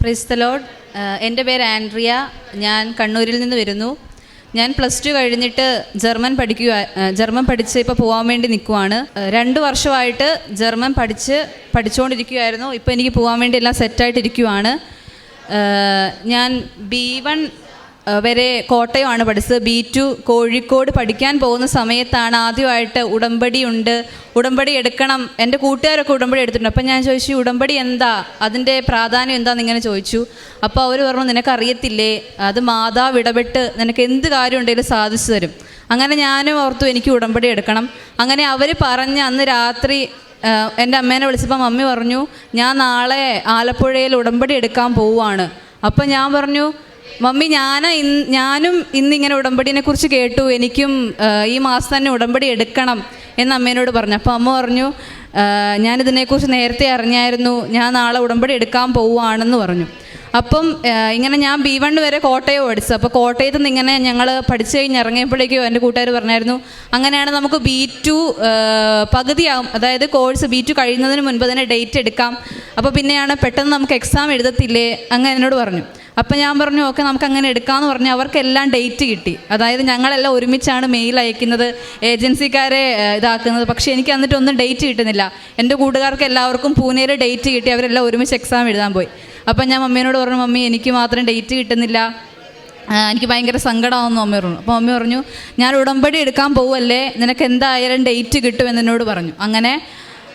ക്രിസ്തലോഡ് എന്റെ പേര് ആൻഡ്രിയ. ഞാൻ കണ്ണൂരിൽ നിന്ന് വരുന്നു. ഞാൻ പ്ലസ് ടു കഴിഞ്ഞിട്ട് ജർമ്മൻ പഠിക്കുക ജർമ്മൻ പഠിച്ച് ഇപ്പോൾ പോകാൻ വേണ്ടി നിൽക്കുവാണ് രണ്ട് വർഷമായിട്ട് ജർമ്മൻ പഠിച്ച് പഠിച്ചുകൊണ്ടിരിക്കുകയായിരുന്നു ഇപ്പോൾ എനിക്ക് പോകാൻ വേണ്ടി എല്ലാം സെറ്റായിട്ടിരിക്കുവാണ് ഞാൻ ബി വൺ വരെ കോട്ടയമാണ് പഠിച്ചത്. ബി ടു കോഴിക്കോട് പഠിക്കാൻ പോകുന്ന സമയത്താണ് ആദ്യമായിട്ട് ഉടമ്പടി ഉണ്ട്. ഉടമ്പടി എടുക്കണം. എന്റെ കൂട്ടുകാരൊക്കെ ഉടമ്പടി എടുത്തിട്ടുണ്ട്. അപ്പം ഞാൻ ചോദിച്ചു ഉടമ്പടി എന്താ? അതിന്റെ പ്രാധാന്യം എന്താന്ന് ഇങ്ങനെ ചോദിച്ചു. അപ്പോൾ അവർ പറഞ്ഞു നിനക്കറിയത്തില്ലേ? അത് മാതാവ് ഇടപെട്ട് നിനക്ക് എന്ത് കാര്യം ഉണ്ടെങ്കിലും സാധിച്ചു തരും. അങ്ങനെ ഞാനും ഓർത്തു എനിക്ക് ഉടമ്പടി എടുക്കണം. അങ്ങനെ അവർ പറഞ്ഞ് അന്ന് രാത്രി എന്റെ അമ്മേനെ വിളിച്ചപ്പോൾ മമ്മി പറഞ്ഞു ഞാൻ നാളെ ആലപ്പുഴയിൽ ഉടമ്പടി എടുക്കാൻ പോവുകയാണ്. അപ്പം ഞാൻ പറഞ്ഞു മമ്മി ഞാൻ ഞാനും ഇന്നിങ്ങനെ ഉടമ്പടിനെ കുറിച്ച് കേട്ടു. എനിക്കും ഈ മാസം തന്നെ ഉടമ്പടി എടുക്കണം എന്ന് അമ്മേനോട് പറഞ്ഞു. അപ്പോൾ അമ്മ പറഞ്ഞു ഞാനിതിനെക്കുറിച്ച് നേരത്തെ അറിഞ്ഞായിരുന്നു. ഞാൻ നാളെ ഉടമ്പടി എടുക്കാൻ പോവുകയാണെന്ന് പറഞ്ഞു. അപ്പം ഇങ്ങനെ ഞാൻ ബി വൺ വരെ കോട്ടയം പഠിച്ചു. അപ്പോൾ കോട്ടയത്ത് നിന്ന് ഇങ്ങനെ ഞങ്ങൾ പഠിച്ചു കഴിഞ്ഞ് ഇറങ്ങിയപ്പോഴേക്കും എന്റെ കൂട്ടുകാർ പറഞ്ഞായിരുന്നു അങ്ങനെയാണ് നമുക്ക് ബി ടു പകുതിയാകും അതായത് കോഴ്സ് ബി ടു കഴിയുന്നതിന് മുൻപ് തന്നെ ഡേറ്റ് എടുക്കാം. അപ്പോൾ പിന്നെയാണ് പെട്ടെന്ന് നമുക്ക് എക്സാം എഴുതത്തില്ലേ? അങ്ങനെ എന്നോട് പറഞ്ഞു. അപ്പം ഞാൻ പറഞ്ഞു ഓക്കെ നമുക്ക് അങ്ങനെ എടുക്കാമെന്ന് പറഞ്ഞു അവർക്കെല്ലാം ഡേറ്റ് കിട്ടി. അതായത് ഞങ്ങളെല്ലാം ഒരുമിച്ചാണ് മെയിൽ അയക്കുന്നത് ഏജൻസിക്കാരെ ഇതാക്കുന്നത്. പക്ഷേ എനിക്ക് എന്നിട്ട് ഒന്നും ഡേറ്റ് കിട്ടുന്നില്ല. എന്റെ കൂട്ടുകാർക്ക് എല്ലാവർക്കും പൂനെയിൽ ഡേറ്റ് കിട്ടി അവരെല്ലാം ഒരുമിച്ച് എക്സാം എഴുതാൻ പോയി. അപ്പം ഞാൻ മമ്മീനോട് പറഞ്ഞു മമ്മി എനിക്ക് മാത്രം ഡേറ്റ് കിട്ടുന്നില്ല. എനിക്ക് ഭയങ്കര സങ്കടമാണെന്ന് അമ്മ പറഞ്ഞു. അപ്പോൾ അമ്മ പറഞ്ഞു ഞാൻ ഉടമ്പടി എടുക്കാൻ പോവല്ലേ? നിനക്ക് എന്തായാലും ഡേറ്റ് കിട്ടുമെന്ന് എന്നോട് പറഞ്ഞു. അങ്ങനെ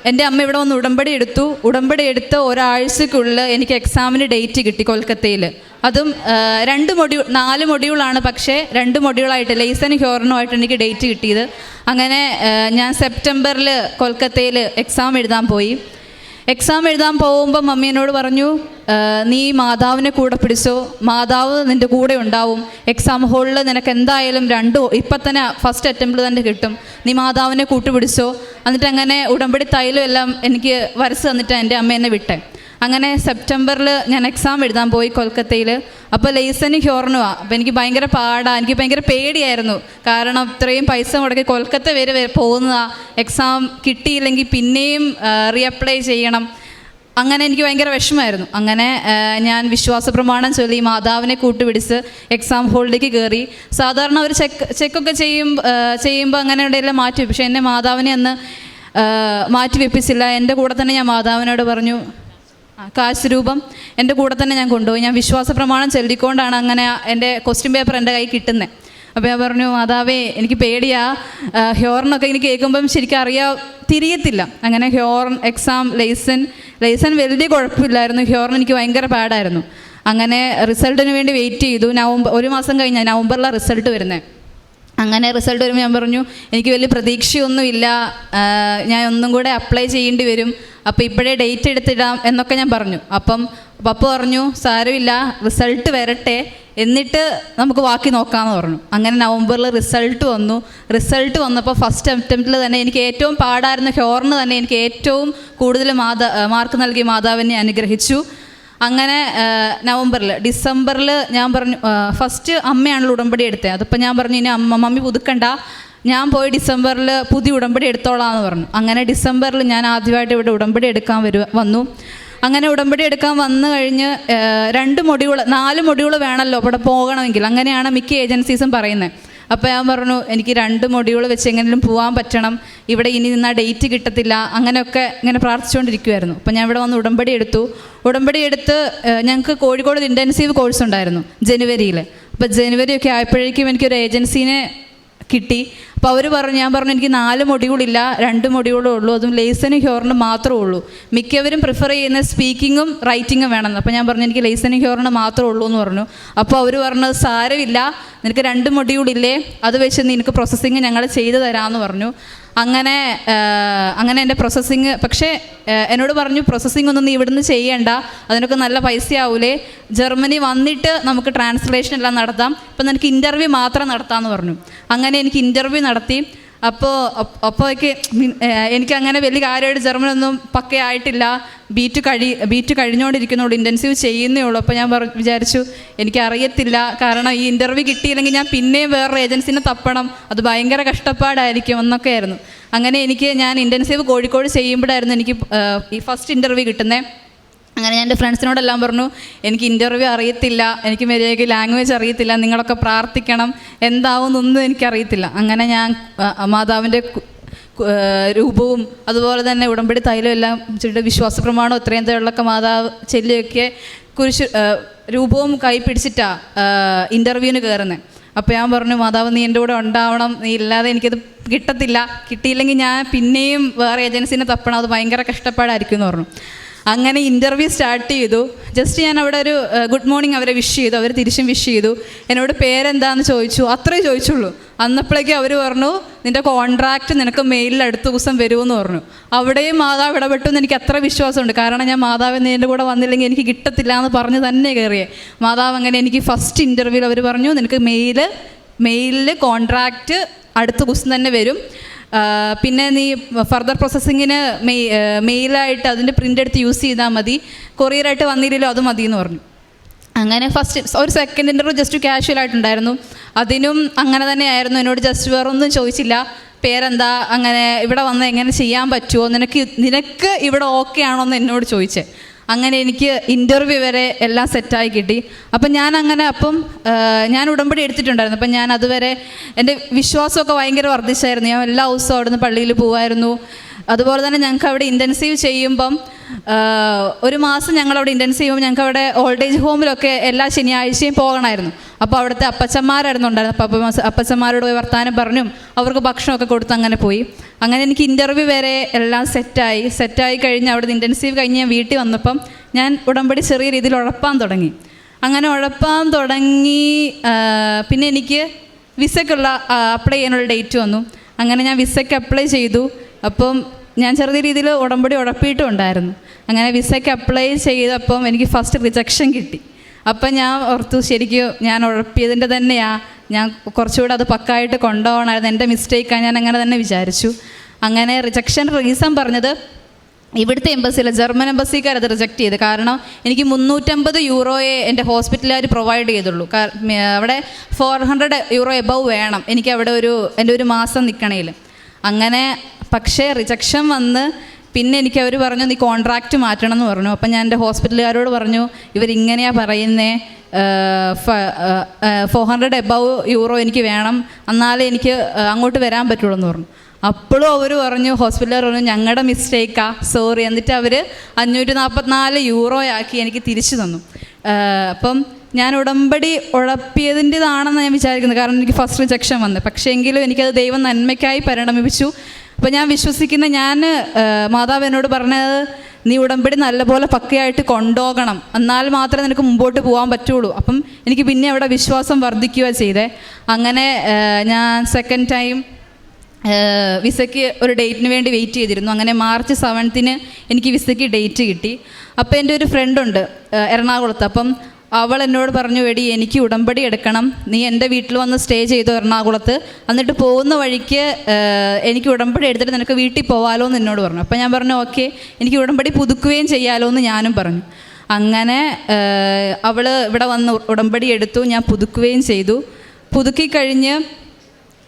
എന്റെ അമ്മ ഇവിടെ വന്ന് ഉടമ്പടി എടുത്തു. ഉടമ്പടി എടുത്ത് ഒരാഴ്ചക്കുള്ളിൽ എനിക്ക് എക്സാമിന് ഡേറ്റ് കിട്ടി കൊൽക്കത്തയിൽ. അതും രണ്ട് മൊഡ്യൂൾ നാല് മൊഡ്യൂളാണ് പക്ഷേ രണ്ട് മൊഡ്യൂളായിട്ട് ലേസൻ ഹ്യോറിനുമായിട്ട് എനിക്ക് ഡേറ്റ് കിട്ടിയത്. അങ്ങനെ ഞാൻ സെപ്റ്റംബറിൽ കൊൽക്കത്തയിൽ എക്സാം എഴുതാൻ പോയി. എക്സാം എഴുതാൻ പോകുമ്പോൾ മമ്മി പറഞ്ഞു "ആ, നീ മാതാവിനെ കൂടെ പിടിച്ചോ? മാതാവ് നിന്റെ കൂടെ ഉണ്ടാവും. എക്സാം ഹോളിൽ നിനക്ക് എന്തായാലും രണ്ടോ ഇപ്പം തന്നെ ഫസ്റ്റ് അറ്റംപ്റ്റ് തന്നെ കിട്ടും. നീ മാതാവിനെ കൂട്ടുപിടിച്ചോ? എന്നിട്ട് അങ്ങനെ ഉടമ്പടി തൈലും എല്ലാം എനിക്ക് വരച്ച് തന്നിട്ട് എന്റെ അമ്മ എന്നെ വിട്ടെ. അങ്ങനെ സെപ്റ്റംബറിൽ ഞാൻ എക്സാം എഴുതാൻ പോയി കൊൽക്കത്തയിൽ അപ്പോൾ ലേസന് ഹ്യോർണുവാ അപ്പോൾ എനിക്ക് ഭയങ്കര പാടാ. എനിക്ക് ഭയങ്കര പേടിയായിരുന്നു. കാരണം ഇത്രയും പൈസ മുടക്കി കൊൽക്കത്ത വരെ വരെ പോകുന്നതാ. എക്സാം കിട്ടിയില്ലെങ്കിൽ പിന്നെയും റീഅപ്ലൈ ചെയ്യണം. അങ്ങനെ എനിക്ക് ഭയങ്കര വിഷമമായിരുന്നു. അങ്ങനെ ഞാൻ വിശ്വാസ പ്രമാണം ചൊല്ലി മാതാവിനെ കൂട്ടുപിടിച്ച് എക്സാം ഹോളിലേക്ക് കയറി സാധാരണ ഒരു ചെക്ക് ചെക്കൊക്കെ ചെയ്യും ചെയ്യുമ്പോൾ അങ്ങനെ എവിടെയെല്ലാം മാറ്റി. പക്ഷേ എന്നെ മാതാവിനെ അന്ന് മാറ്റി വെപ്പിച്ചില്ല. എന്റെ കൂടെ തന്നെ ഞാൻ മാതാവിനോട് പറഞ്ഞു കാശ് രൂപം എന്റെ കൂടെ തന്നെ ഞാൻ കൊണ്ടുപോയി. ഞാൻ വിശ്വാസ പ്രമാണം ചൊല്ലിക്കൊണ്ടാണ് അങ്ങനെ എന്റെ ക്വസ്റ്റ്യൻ പേപ്പർ എന്റെ കയ്യിൽ കിട്ടുന്നത് അപ്പോൾ ഞാൻ പറഞ്ഞു മാതാവേ എനിക്ക് പേടിയാ. ഹ്യോറിനൊക്കെ എനിക്ക് കേൾക്കുമ്പം ശരിക്കും അറിയാ തിരിയത്തില്ല. അങ്ങനെ ഹ്യോർൺ എക്സാം ലൈസൻ ലൈസൻ വലിയ കുഴപ്പമില്ലായിരുന്നു. ഹ്യോറിന് എനിക്ക് ഭയങ്കര പാടായിരുന്നു. അങ്ങനെ റിസൾട്ടിന് വേണ്ടി വെയിറ്റ് ചെയ്തു. നവംബർ ഒരു മാസം കഴിഞ്ഞാൽ നവംബറിലാണ് റിസൾട്ട് വരുന്നത് അങ്ങനെ റിസൾട്ട് വരുമ്പോൾ ഞാൻ പറഞ്ഞു എനിക്ക് വലിയ പ്രതീക്ഷയൊന്നുമില്ല. ഞാൻ ഒന്നും കൂടെ അപ്ലൈ ചെയ്യേണ്ടി വരും. അപ്പോൾ ഇപ്പോഴേ ഡേറ്റ് എടുത്തിടാം എന്നൊക്കെ ഞാൻ പറഞ്ഞു. അപ്പം പപ്പ പറഞ്ഞു സാരമില്ല. റിസൾട്ട് വരട്ടെ. എന്നിട്ട് നമുക്ക് ബാക്കി നോക്കാമെന്ന് പറഞ്ഞു. അങ്ങനെ നവംബറിൽ റിസൾട്ട് വന്നു. റിസൾട്ട് വന്നപ്പോൾ ഫസ്റ്റ് അറ്റംപ്റ്റിൽ തന്നെ എനിക്ക് ഏറ്റവും പാടായിരുന്ന ഹ്യോറിന് തന്നെ എനിക്ക് ഏറ്റവും കൂടുതൽ മാതാ മാർക്ക് നൽകി മാതാവിനെ അനുഗ്രഹിച്ചു. അങ്ങനെ നവംബറിൽ ഡിസംബറിൽ ഞാൻ പറഞ്ഞു ഫസ്റ്റ് അമ്മയാണല്ലോ ഉടമ്പടി എടുത്തത് അതിപ്പോൾ ഞാൻ പറഞ്ഞു ഇനി അമ്മ മമ്മി പുതുക്കണ്ട. ഞാൻ പോയി ഡിസംബറിൽ പുതിയ ഉടമ്പടി എടുത്തോളാം എന്ന് പറഞ്ഞു. അങ്ങനെ ഡിസംബറിൽ ഞാൻ ആദ്യമായിട്ട് ഇവിടെ ഉടമ്പടി എടുക്കാൻ വരു വന്നു. അങ്ങനെ ഉടമ്പടി എടുക്കാൻ വന്നു കഴിഞ്ഞ് രണ്ട് മൊഡ്യൂൾ നാല് മൊഡ്യൂൾ വേണമല്ലോ അവിടെ പോകണമെങ്കിൽ. അങ്ങനെയാണ് മിക്ക ഏജൻസീസും പറയുന്നത് അപ്പോൾ ഞാൻ പറഞ്ഞു എനിക്ക് രണ്ട് മൊഡ്യൂൾ വെച്ച് എങ്ങനെയും പോകാൻ പറ്റണം. ഇവിടെ ഇനി നിന്നാൽ ഡേറ്റ് കിട്ടത്തില്ല. അങ്ങനെയൊക്കെ ഇങ്ങനെ പ്രാർത്ഥിച്ചുകൊണ്ടിരിക്കുമായിരുന്നു അപ്പോൾ ഞാൻ ഇവിടെ വന്ന് ഉടമ്പടി എടുത്തു. ഉടമ്പടി എടുത്ത് ഞങ്ങൾക്ക് കോഴിക്കോട് ഇന്റൻസീവ് കോഴ്സ് ഉണ്ടായിരുന്നു ജനുവരിയിൽ അപ്പോൾ ജനുവരി ഒക്കെ ആയപ്പോഴേക്കും എനിക്കൊരു ഏജൻസീനെ കിട്ടി. അപ്പോൾ അവർ പറഞ്ഞു ഞാൻ പറഞ്ഞു എനിക്ക് നാല് മൊഡ്യൂളില്ല രണ്ട് മൊഡ്യൂളേ ഉള്ളൂ. അതും ലേസനും ഹ്യോറിനും മാത്രമേ ഉള്ളൂ. മിക്കവരും പ്രിഫർ ചെയ്യുന്ന സ്പീക്കിങ്ങും റൈറ്റിങ്ങും വേണമെന്ന് അപ്പോൾ ഞാൻ പറഞ്ഞു എനിക്ക് ലേസനും ഹ്യോറിനും മാത്രമേ ഉള്ളൂ എന്ന് പറഞ്ഞു. അപ്പോൾ അവർ പറഞ്ഞു സാരമില്ല. നിനക്ക് രണ്ട് മൊഡ്യൂളില്ലേ അത് വെച്ച് നിനക്ക് പ്രോസസ്സിങ് ഞങ്ങൾ ചെയ്തു തരാമെന്ന് പറഞ്ഞു. അങ്ങനെ അങ്ങനെ എന്റെ പ്രോസസ്സിങ് പക്ഷേ എന്നോട് പറഞ്ഞു പ്രോസസ്സിങ് ഒന്നും നീ ഇവിടുന്ന് ചെയ്യേണ്ട. അതിനൊക്കെ നല്ല പൈസയാവൂലേ. ജർമ്മനി വന്നിട്ട് നമുക്ക് ട്രാൻസ്ലേഷൻ എല്ലാം നടത്താം. ഇപ്പം നിനക്ക് ഇന്റർവ്യൂ മാത്രം നടത്താമെന്ന് പറഞ്ഞു. അങ്ങനെ എനിക്ക് ഇന്റർവ്യൂ നടത്തി. അപ്പോൾ അപ്പോഴേക്ക് എനിക്ക് അങ്ങനെ വലിയ കാര്യമായിട്ട് ജർമ്മനൊന്നും പക്കയായിട്ടില്ല ബീറ്റ് കഴി ബീറ്റ് കഴിഞ്ഞുകൊണ്ടിരിക്കുന്നുള്ളൂ ഇന്റൻസീവ് ചെയ്യുന്നേ ഉള്ളൂ. അപ്പോൾ ഞാൻ പറ വിചാരിച്ചു എനിക്കറിയത്തില്ല. കാരണം ഈ ഇന്റർവ്യൂ കിട്ടിയില്ലെങ്കിൽ ഞാൻ പിന്നെയും വേറൊരു ഏജൻസിനെ തപ്പണം. അത് ഭയങ്കര കഷ്ടപ്പാടായിരിക്കും എന്നൊക്കെ ആയിരുന്നു അങ്ങനെ എനിക്ക് ഞാൻ ഇന്റൻസീവ് കോഴിക്കോട് ചെയ്യുമ്പോഴായിരുന്നു എനിക്ക് ഈ ഫസ്റ്റ് ഇന്റർവ്യൂ കിട്ടുന്നത് അങ്ങനെ ഞാൻ എന്റെ ഫ്രണ്ട്സിനോടെല്ലാം പറഞ്ഞു എനിക്ക് ഇന്റർവ്യൂ അറിയത്തില്ല എനിക്ക് മര്യാദയ്ക്ക് ലാംഗ്വേജ് അറിയത്തില്ല നിങ്ങളൊക്കെ പ്രാർത്ഥിക്കണം എന്താവുമെന്നൊന്നും എനിക്കറിയത്തില്ല. അങ്ങനെ ഞാൻ മാതാവിന്റെ രൂപവും അതുപോലെ തന്നെ ഉടമ്പടി തൈലം എല്ലാം ചെറിയ വിശ്വാസ പ്രമാണം ഇത്രയും തേളിലൊക്കെ മാതാവ് ചെല്ലിയൊക്കെ കുരിശ് രൂപവും കൈ പിടിച്ചിട്ടാണ് ഇന്റർവ്യൂവിന് കയറുന്നത് അപ്പോൾ ഞാൻ പറഞ്ഞു മാതാവ് നീ എന്റെ കൂടെ ഉണ്ടാവണം നീ ഇല്ലാതെ എനിക്കത് കിട്ടത്തില്ല കിട്ടിയില്ലെങ്കിൽ ഞാൻ പിന്നെയും വേറെ ഏജൻസിനെ തപ്പണം അത് ഭയങ്കര കഷ്ടപ്പാടായിരിക്കും എന്ന് പറഞ്ഞു. അങ്ങനെ ഇന്റർവ്യൂ സ്റ്റാർട്ട് ചെയ്തു. ജസ്റ്റ് ഞാൻ അവിടെ ഒരു ഗുഡ് മോർണിംഗ് അവരെ വിഷ് ചെയ്തു. അവർ തിരിച്ചും വിഷ് ചെയ്തു. എന്നോട് പേരെന്താന്ന് ചോദിച്ചു. അത്രേ ചോദിച്ചുള്ളൂ. അന്നപ്പോഴേക്കും അവർ പറഞ്ഞു നിന്റെ കോൺട്രാക്റ്റ് നിനക്ക് മെയിലിൽ അടുത്ത ദിവസം വരുമെന്ന് പറഞ്ഞു. അവിടെയും മാതാവ് ഇടപെട്ടു എന്ന് എനിക്ക് അത്ര വിശ്വാസമുണ്ട്. കാരണം ഞാൻ മാതാവ് നിന്റെ കൂടെ വന്നില്ലെങ്കിൽ എനിക്ക് കിട്ടത്തില്ല എന്ന് പറഞ്ഞ് തന്നെ കയറിയേ. മാതാവ് അങ്ങനെ എനിക്ക് ഫസ്റ്റ് ഇന്റർവ്യൂവിൽ അവർ പറഞ്ഞു നിനക്ക് മെയിൽ മെയിലിൽ കോൺട്രാക്റ്റ് അടുത്ത ദിവസം തന്നെ വരും. പിന്നെ നീ ഫർദർ പ്രോസസ്സിങ്ങിന് മെയ് മെയിലായിട്ട് അതിന്റെ പ്രിന്റ് എടുത്ത് യൂസ് ചെയ്താൽ മതി. കൊറിയറായിട്ട് വന്നില്ലല്ലോ അത് മതി എന്ന് പറഞ്ഞു. അങ്ങനെ ഫസ്റ്റ് ഒരു സെക്കൻഡ് ഇന്റർവ്യൂ ജസ്റ്റ് ക്യാഷ്വൽ ആയിട്ടുണ്ടായിരുന്നു. അതിനും അങ്ങനെ തന്നെ ആയിരുന്നു. എന്നോട് ജസ്റ്റ് വേറൊന്നും ചോദിച്ചില്ല. പേരെന്താ? അങ്ങനെ ഇവിടെ വന്ന് എങ്ങനെ ചെയ്യാൻ പറ്റുമോ നിനക്ക് നിനക്ക് ഇവിടെ ഓക്കെ ആണോ എന്ന് എന്നോട് ചോദിച്ചേ. അങ്ങനെ എനിക്ക് ഇന്റർവ്യൂ വരെ എല്ലാം സെറ്റായി കിട്ടി. അപ്പം ഞാൻ അങ്ങനെ അപ്പം ഞാൻ ഉടമ്പടി എടുത്തിട്ടുണ്ടായിരുന്നു. അപ്പം ഞാൻ അതുവരെ എന്റെ വിശ്വാസമൊക്കെ ഭയങ്കര വർദ്ധിച്ചായിരുന്നു. ഞാൻ എല്ലാ ദിവസവും അവിടുന്ന് പള്ളിയിൽ പോകുമായിരുന്നു അതുപോലെ തന്നെ ഞങ്ങൾക്ക് അവിടെ ഇന്റൻസീവ് ചെയ്യുമ്പം ഒരു മാസം ഞങ്ങളവിടെ ഇന്റൻസീവ് ചെയ്യുമ്പോൾ ഞങ്ങൾക്ക് അവിടെ ഓൾഡ് ഏജ് ഹോമിലൊക്കെ എല്ലാ ശനിയാഴ്ചയും പോകണമായിരുന്നു. അപ്പോൾ അവിടുത്തെ അപ്പച്ചന്മാരായിരുന്നു ഉണ്ടായിരുന്നത്. അപ്പ അപ്പച്ചന്മാരോട് പോയി വർത്താനം പറഞ്ഞും അവർക്ക് ഭക്ഷണമൊക്കെ കൊടുത്ത് അങ്ങനെ പോയി. അങ്ങനെ എനിക്ക് ഇന്റർവ്യൂ വരെ എല്ലാം സെറ്റായി സെറ്റായി കഴിഞ്ഞ് അവിടുന്ന് ഇന്റൻസീവ് കഴിഞ്ഞ് ഞാൻ വീട്ടിൽ വന്നപ്പം ഞാൻ ഉടമ്പടി ചെറിയ രീതിയിൽ ഉഴപ്പാൻ തുടങ്ങി. അങ്ങനെ ഉഴപ്പാൻ തുടങ്ങി പിന്നെ എനിക്ക് വിസക്കുള്ള അപ്ലൈ ചെയ്യാനുള്ള ഡേറ്റ് വന്നു. അങ്ങനെ ഞാൻ വിസയ്ക്ക് അപ്ലൈ ചെയ്തു. അപ്പം ഞാൻ ചെറിയ രീതിയിൽ ഉടമ്പടി ഉഴപ്പിയിട്ടും ഉണ്ടായിരുന്നു. അങ്ങനെ വിസയ്ക്ക് അപ്ലൈ ചെയ്തപ്പം എനിക്ക് ഫസ്റ്റ് റിജക്ഷൻ കിട്ടി. അപ്പം ഞാൻ ഓർത്തു ശരിക്കും ഞാൻ ഉഴപ്പിയതിന്റെ തന്നെയാ. ഞാൻ കുറച്ചുകൂടെ അത് പക്കായിട്ട് കൊണ്ടുപോകണമായിരുന്നു. എന്റെ മിസ്റ്റേക്കാണ് ഞാൻ അങ്ങനെ തന്നെ വിചാരിച്ചു. അങ്ങനെ റിജക്ഷൻ റീസൺ പറഞ്ഞത് ഇവിടുത്തെ എംബസിയിൽ ജർമ്മൻ എംബസിക്കാർ അത് റിജക്റ്റ് ചെയ്ത്. കാരണം എനിക്ക് മുന്നൂറ്റമ്പത് യൂറോയെ എന്റെ ഹോസ്പിറ്റലുകാർ പ്രൊവൈഡ് ചെയ്തുള്ളൂ. അവിടെ ഫോർ ഹൺഡ്രഡ് യൂറോ എബവ് വേണം. എനിക്ക് അവിടെ ഒരു എന്റെ ഒരു മാസം നിൽക്കണേൽ അങ്ങനെ പക്ഷേ റിജക്ഷൻ വന്ന് പിന്നെ എനിക്ക് അവർ പറഞ്ഞു നീ കോൺട്രാക്റ്റ് മാറ്റണം എന്ന് പറഞ്ഞു. അപ്പം ഞാൻ എന്റെ ഹോസ്പിറ്റലുകാരോട് പറഞ്ഞു ഇവരിങ്ങനെയാണ് പറയുന്നേ? ഫോർ ഹൺഡ്രഡ് എബവ് യൂറോ എനിക്ക് വേണം. എന്നാലേ എനിക്ക് അങ്ങോട്ട് വരാൻ പറ്റുള്ളൂ എന്ന് പറഞ്ഞു. അപ്പോഴും അവർ പറഞ്ഞു ഹോസ്പിറ്റലുകാർ പറഞ്ഞു ഞങ്ങളുടെ മിസ്റ്റേക്കാ സോറി എന്നിട്ട് അവർ അഞ്ഞൂറ്റി നാൽപ്പത്തിനാല് യൂറോ ആക്കി എനിക്ക് തിരിച്ചു തന്നു. അപ്പം ഞാൻ ഉടമ്പടി ഉഴപ്പിയതിന്റെതാണെന്ന് ഞാൻ വിചാരിക്കുന്നത്. കാരണം എനിക്ക് ഫസ്റ്റ് റിജക്ഷൻ വന്നു. പക്ഷേ എങ്കിലും എനിക്കത് ദൈവം നന്മയ്ക്കായി പരിണമിപ്പിച്ചു. അപ്പോൾ ഞാൻ വിശ്വസിക്കുന്ന ഞാൻ മാതാവ് എന്നോട് പറഞ്ഞത് നീ ഉടമ്പടി നല്ലപോലെ പക്കയായിട്ട് കൊണ്ടുപോകണം എന്നാൽ മാത്രമേ നിനക്ക് മുമ്പോട്ട് പോകാൻ പറ്റുള്ളൂ. അപ്പം എനിക്ക് പിന്നെ അവിടെ വിശ്വാസം വർദ്ധിക്കുക ചെയ്തേ. അങ്ങനെ ഞാൻ സെക്കൻഡ് ടൈം വിസയ്ക്ക് ഒരു ഡേറ്റിന് വേണ്ടി വെയിറ്റ് ചെയ്തിരുന്നു. അങ്ങനെ മാർച്ച് സെവൻത്തിന് എനിക്ക് വിസയ്ക്ക് ഡേറ്റ് കിട്ടി. അപ്പോൾ എന്റെ ഒരു ഫ്രണ്ടുണ്ട് എറണാകുളത്ത്. അപ്പം അവൾ എന്നോട് പറഞ്ഞു എടി എനിക്ക് ഉടമ്പടി എടുക്കണം. നീ എന്റെ വീട്ടിൽ വന്ന് സ്റ്റേ ചെയ്തു എറണാകുളത്ത്. എന്നിട്ട് പോകുന്ന വഴിക്ക് എനിക്ക് ഉടമ്പടി എടുത്തിട്ട് നിനക്ക് വീട്ടിൽ പോകാമല്ലോ എന്ന് എന്നോട് പറഞ്ഞു. അപ്പോൾ ഞാൻ പറഞ്ഞു ഓക്കെ എനിക്ക് ഉടമ്പടി പുതുക്കുകയും ചെയ്യാമല്ലോ എന്ന് ഞാനും പറഞ്ഞു. അങ്ങനെ അവൾ ഇവിടെ വന്ന് ഉടമ്പടി എടുത്തു. ഞാൻ പുതുക്കുകയും ചെയ്തു. പുതുക്കി കഴിഞ്ഞ്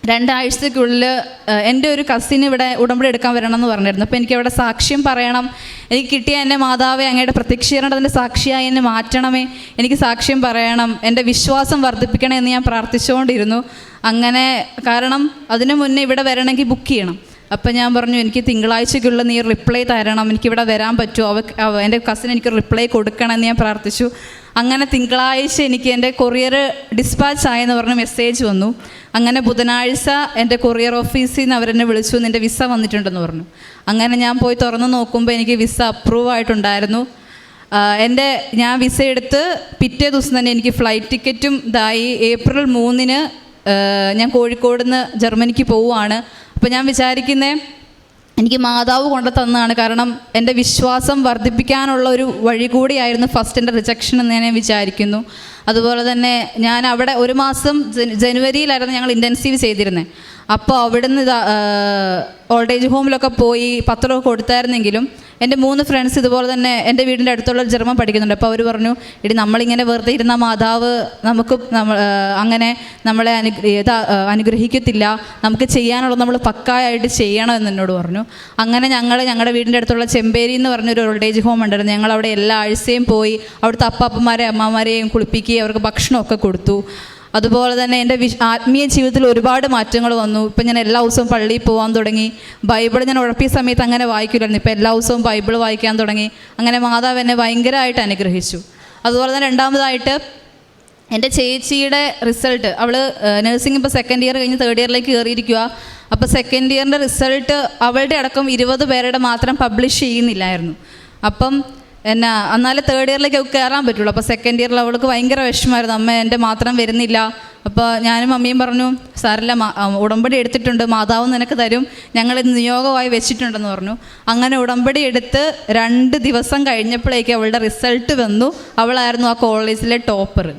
രണ്ടാഴ്ചയ്ക്കുള്ളിൽ ഏഹ്, എന്റെ ഒരു കസിൻ ഇവിടെ ഉടമ്പടി എടുക്കാൻ വരണം എന്ന് പറഞ്ഞിരുന്നു. അപ്പോൾ എനിക്ക് അവിടെ സാക്ഷ്യം പറയണം. എനിക്ക് കിട്ടിയ എന്റെ മാതാവെ അങ്ങയുടെ പ്രത്യക്ഷീകരണത്തിന്റെ സാക്ഷിയായി എന്നെ മാറ്റണമേ. എനിക്ക് സാക്ഷ്യം പറയണം. എന്റെ വിശ്വാസം വർദ്ധിപ്പിക്കണേ എന്ന് ഞാൻ പ്രാർത്ഥിച്ചുകൊണ്ടിരുന്നു. അങ്ങനെ കാരണം അതിനു മുന്നേ ഇവിടെ വരണമെങ്കിൽ ബുക്ക് ചെയ്യണം. അപ്പം ഞാൻ പറഞ്ഞു എനിക്ക് തിങ്കളാഴ്ചയ്ക്കുള്ള നീ റിപ്ലൈ തരണം. എനിക്കിവിടെ വരാൻ പറ്റുമോ? അവ- എന്റെ കസിൻ എനിക്ക് റിപ്ലൈ കൊടുക്കണം എന്ന് ഞാൻ പ്രാർത്ഥിച്ചു. അങ്ങനെ തിങ്കളാഴ്ച എനിക്ക് എന്റെ കൊറിയർ ഡിസ്പാച്ച് ആയെന്ന് പറഞ്ഞ് മെസ്സേജ് വന്നു. അങ്ങനെ ബുധനാഴ്ച എന്റെ കൊറിയർ ഓഫീസിൽ നിന്ന് അവരെന്നെ വിളിച്ചു നിന്റെ വിസ വന്നിട്ടുണ്ടെന്ന് പറഞ്ഞു. അങ്ങനെ ഞാൻ പോയി തുറന്ന് നോക്കുമ്പോൾ എനിക്ക് വിസ അപ്രൂവ് ആയിട്ടുണ്ടായിരുന്നു. എന്റെ ഞാൻ വിസ എടുത്ത് പിറ്റേ ദിവസം തന്നെ എനിക്ക് ഫ്ലൈറ്റ് ടിക്കറ്റും ഇതായി. ഏപ്രിൽ മൂന്നിന് ഞാൻ കോഴിക്കോട് നിന്ന് ജർമ്മനിക്ക് പോവുകയാണ് അപ്പോൾ ഞാൻ വിചാരിക്കുന്നത് എനിക്ക് മാതാവ് കൊണ്ടു തന്നതാണ്. കാരണം എന്റെ വിശ്വാസം വർദ്ധിപ്പിക്കാനുള്ള ഒരു വഴി കൂടിയായിരുന്നു ഫസ്റ്റ് എന്റെ റിജക്ഷൻ എന്ന് ഞാൻ വിചാരിക്കുന്നു. അതുപോലെ തന്നെ ഞാൻ അവിടെ ഒരു മാസം ജനുവരിയിലായിരുന്നു ഞങ്ങൾ ഇന്റൻസീവ് ചെയ്തിരുന്നത് അപ്പോൾ അവിടുന്ന് ഓൾഡ് ഏജ് ഹോമിലൊക്കെ പോയി പത്രമൊക്കെ കൊടുത്തായിരുന്നെങ്കിലും എന്റെ മൂന്ന് ഫ്രണ്ട്സ് ഇതുപോലെ തന്നെ എന്റെ വീടിന്റെ അടുത്തുള്ള ജർമ്മൻ പഠിക്കുന്നുണ്ട്. അപ്പോൾ അവർ പറഞ്ഞു ഇടി നമ്മളിങ്ങനെ വെറുതെ ഇരുന്ന മാതാവ് നമുക്ക് അങ്ങനെ നമ്മളെ അനു അനുഗ്രഹിക്കത്തില്ല. നമുക്ക് ചെയ്യാനുള്ളത് നമ്മൾ പക്കായായിട്ട് ചെയ്യണം എന്ന് എന്നോട് പറഞ്ഞു. അങ്ങനെ ഞങ്ങൾ ഞങ്ങളുടെ വീടിന്റെ അടുത്തുള്ള ചെമ്പേരി എന്ന് പറഞ്ഞൊരു ഓൾഡ് ഏജ് ഹോം ഉണ്ടായിരുന്നു. ഞങ്ങൾ അവിടെ എല്ലാ ആഴ്ചയും പോയി അവിടുത്തെ അപ്പാപ്പന്മാരെയും അമ്മമാരെയും കുളിപ്പിക്കുകയും അവർക്ക് ഭക്ഷണമൊക്കെ കൊടുത്തു. അതുപോലെ തന്നെ എന്റെ വിശ് ആത്മീയ ജീവിതത്തിൽ ഒരുപാട് മാറ്റങ്ങൾ വന്നു. ഇപ്പം ഞാൻ എല്ലാ ദിവസവും പള്ളിയിൽ പോകാൻ തുടങ്ങി. ബൈബിൾ ഞാൻ ഉഴപ്പിയ സമയത്ത് അങ്ങനെ വായിക്കില്ലായിരുന്നു. ഇപ്പം എല്ലാ ദിവസവും ബൈബിൾ വായിക്കാൻ തുടങ്ങി. അങ്ങനെ മാതാവ് എന്നെ ഭയങ്കരമായിട്ട് അനുഗ്രഹിച്ചു. അതുപോലെ തന്നെ രണ്ടാമതായിട്ട് എന്റെ ചേച്ചിയുടെ റിസൾട്ട്. അവൾ നഴ്സിംഗ് ഇപ്പോൾ സെക്കൻഡ് ഇയർ കഴിഞ്ഞ് തേർഡ് ഇയറിലേക്ക് കയറിയിരിക്കുക അപ്പോൾ സെക്കൻഡ് ഇയറിന്റെ റിസൾട്ട് അവളുടെ അടക്കം ഇരുപത് പേരുടെ മാത്രം പബ്ലിഷ് ചെയ്യുന്നില്ലായിരുന്നു. അപ്പം എന്നാ എന്നാലേ തേർഡ് ഇയറിലേക്ക് അവൾക്ക് കയറാൻ പറ്റുള്ളൂ. അപ്പോൾ സെക്കൻഡ് ഇയറിൽ അവൾക്ക് ഭയങ്കര വിഷമമായിരുന്നു. അമ്മ എന്റെ മാത്രം വരുന്നില്ല. അപ്പോൾ ഞാനും അമ്മയും പറഞ്ഞു സാറില്ല ഉടമ്പടി എടുത്തിട്ടുണ്ട്. മാതാവ് നിനക്ക് തരും. ഞങ്ങൾ നിയോഗമായി വെച്ചിട്ടുണ്ടെന്ന് പറഞ്ഞു. അങ്ങനെ ഉടമ്പടി എടുത്ത് രണ്ട് ദിവസം കഴിഞ്ഞപ്പോഴേക്ക് അവളുടെ റിസൾട്ട് വന്നു. അവളായിരുന്നു ആ കോളേജിലെ ടോപ്പർ.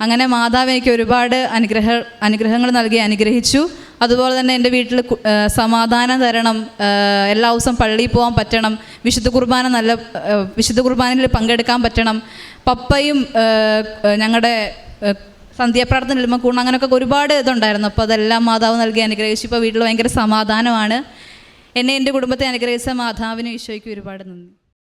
അങ്ങനെ മാതാവ് എനിക്ക് ഒരുപാട് അനുഗ്രഹ അനുഗ്രഹങ്ങൾ നൽകി അനുഗ്രഹിച്ചു. അതുപോലെ തന്നെ എന്റെ വീട്ടിൽ സമാധാനം തരണം എല്ലാ ദിവസവും പള്ളിയിൽ പോകാൻ പറ്റണം വിശുദ്ധ കുർബാന നല്ല വിശുദ്ധ കുർബാനയിൽ പങ്കെടുക്കാൻ പറ്റണം. പപ്പയും ഞങ്ങളുടെ സന്ധ്യാപ്രാർത്ഥന എളുമക്കൂണ് അങ്ങനെയൊക്കെ ഒരുപാട് ഇതുണ്ടായിരുന്നു. അപ്പോൾ അതെല്ലാം മാതാവ് നൽകി അനുഗ്രഹിച്ചു. ഇപ്പോൾ വീട്ടിൽ ഭയങ്കര സമാധാനമാണ്. എന്നെ എന്റെ കുടുംബത്തെ അനുഗ്രഹിച്ച മാതാവിനും ഈശോയ്ക്ക് ഒരുപാട് നന്ദി.